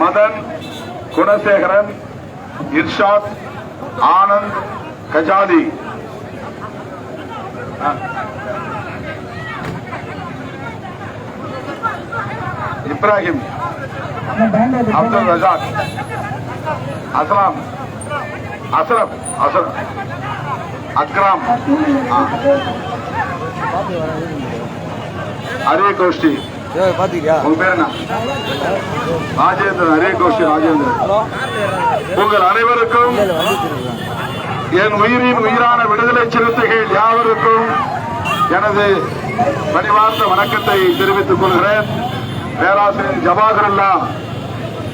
மதன் குணசேகரன் இர்ஷாத் ஆனந்த் கஜாதி. இப்ராஹிம் அப்துல் ரஜாக் அஸ்லாம் அசரப் அஸ்ரப் அக்ராம் அரிய கோஷ்டி. பாத்தீங்களா உங்க பேர் என்ன? ராஜேந்திரன். ஹரே கோஷ்டி ராஜேந்திரன். உங்கள் அனைவருக்கும் என் உயிரின் உயிரான விடுதலை சிறுத்தைகள் யாவருக்கும் எனது பணிவார்ந்த வணக்கத்தை தெரிவித்துக் கொள்கிறேன். பேராசிரியர் ஜவாஹர்லா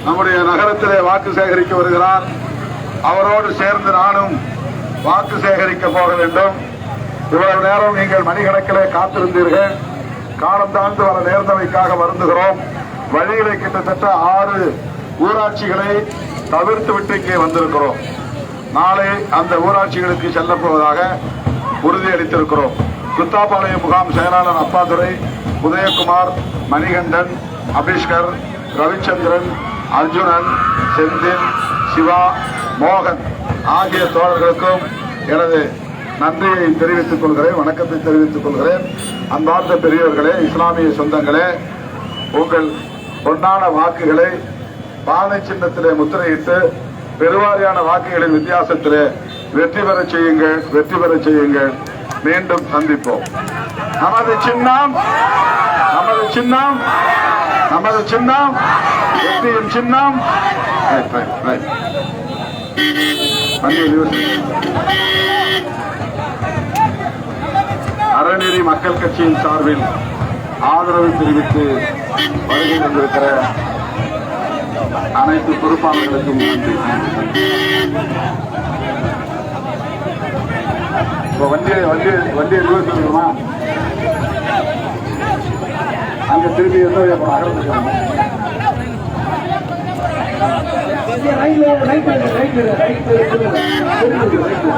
நம்முடைய நகரத்திலே வாக்கு சேகரிக்க வருகிறார். அவரோடு சேர்ந்து நானும் வாக்கு சேகரிக்க போக வேண்டும். இவ்வளவு நேரம் நீங்கள் மணிக்கணக்கிலே காத்திருந்தீர்கள். காலம் தாழ்ந்து வர நேர்ந்தவைக்காக வருந்துகிறோம். வழிகளை கிட்டத்தட்ட ஆறு ஊராட்சிகளை தவிர்த்து விட்டு இங்கே வந்திருக்கிறோம். நாளை அந்த ஊராட்சிகளுக்கு செல்லப்போவதாக உறுதியளித்திருக்கிறோம். குத்தாப்பாளையம் முகாம் செயலாளர் அப்பாதுரை உதயகுமார் மணிகண்டன் அபிஷ்கர் ரவிச்சந்திரன் அர்ஜுனன் செந்தில் சிவா மோகன் ஆகிய தோழர்களுக்கும் எனது நன்றியை தெரிவித்துக் கொள்கிறேன் வணக்கத்தை தெரிவித்துக் கொள்கிறேன். அன்பார்ந்த பெரியவர்களே இஸ்லாமிய சொந்தங்களே உங்கள் பொன்னான வாக்குகளை பானை சின்னத்திலே முத்திரையிட்டு பெருவாரியான வாக்குகளின் வித்தியாசத்திலே வெற்றி பெற செய்யுங்கள் வெற்றி பெற செய்யுங்கள். மீண்டும் சந்திப்போம். நமது சின்னம் நமது சின்னம் நமது சின்னம் வெற்றியின் சின்னம். Right right right. அறநெறி மக்கள் கட்சியின் சார்பில் ஆதரவு தெரிவித்து வருகை தந்திருக்கிற அனைத்து பொறுப்பாளர்களுக்கும் நன்றி இப்போ வண்டியை வண்டி வண்டியை ரிவர்ஸ் பண்ணுமா அங்க திரும்பி எந்த அகர்ந்து அகர்ந்துக்கணும் right right right right right